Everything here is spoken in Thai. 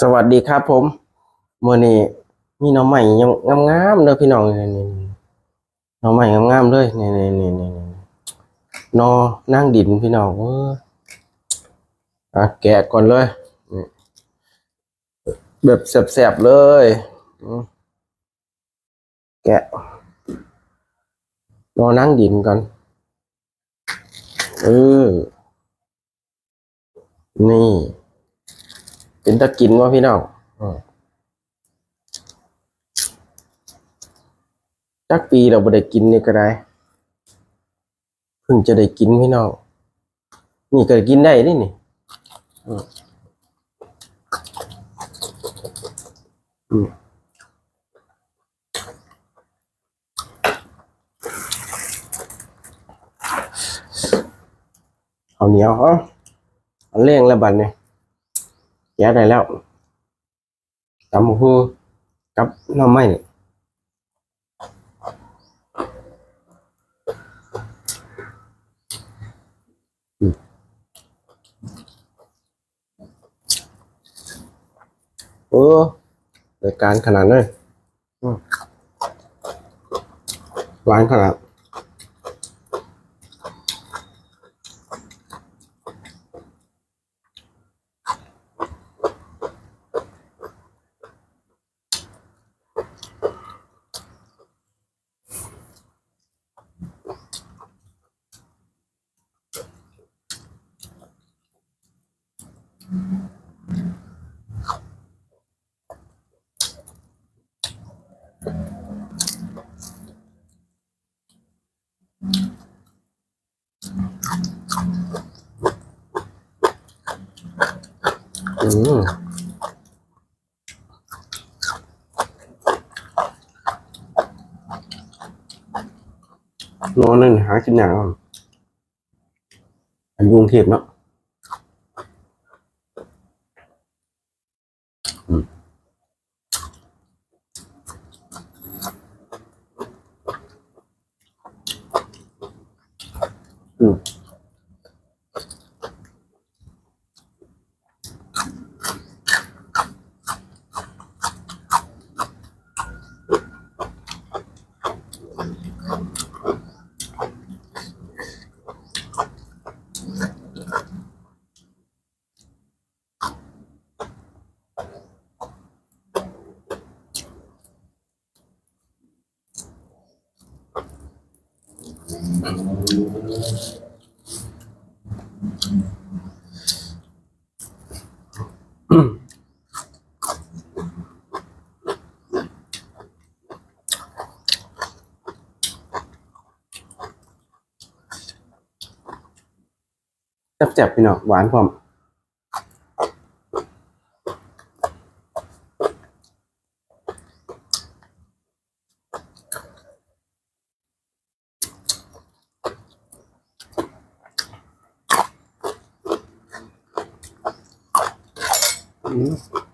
สวัสดีครับผมมื่อนี้มีน้องใหม่ยังงามๆเลยพี่น้องนี่นี่ยน้องใหม่งามๆเลยนี่นี่นี่นี่นี่นอนั่งดินพี่น้องเอออะแกะก่อนเลยแบบแสบๆเลยแกะนอนั่งดินก่อนเออนี่ เป็นตะกินวะพี่น้องอืมจักปีเราบ่ได้กินนี่ก็ได้เพิ่งจะได้กินพี่น้องนี่ก็กินได้นี่นี่อืมอืมเอาเหนียวเอาเอาเร่งแล้วบัดเนี่ย แกะได้แล้วตำหูกับน้ำไม้นี่อืมโอ้รายการขนาดนั้นหวานขนาด อืม นอนนั่นหากินอย่างอันยุงเทพเนาะอืม แซ่บๆพี่น้องหวานความ Mm-hmm.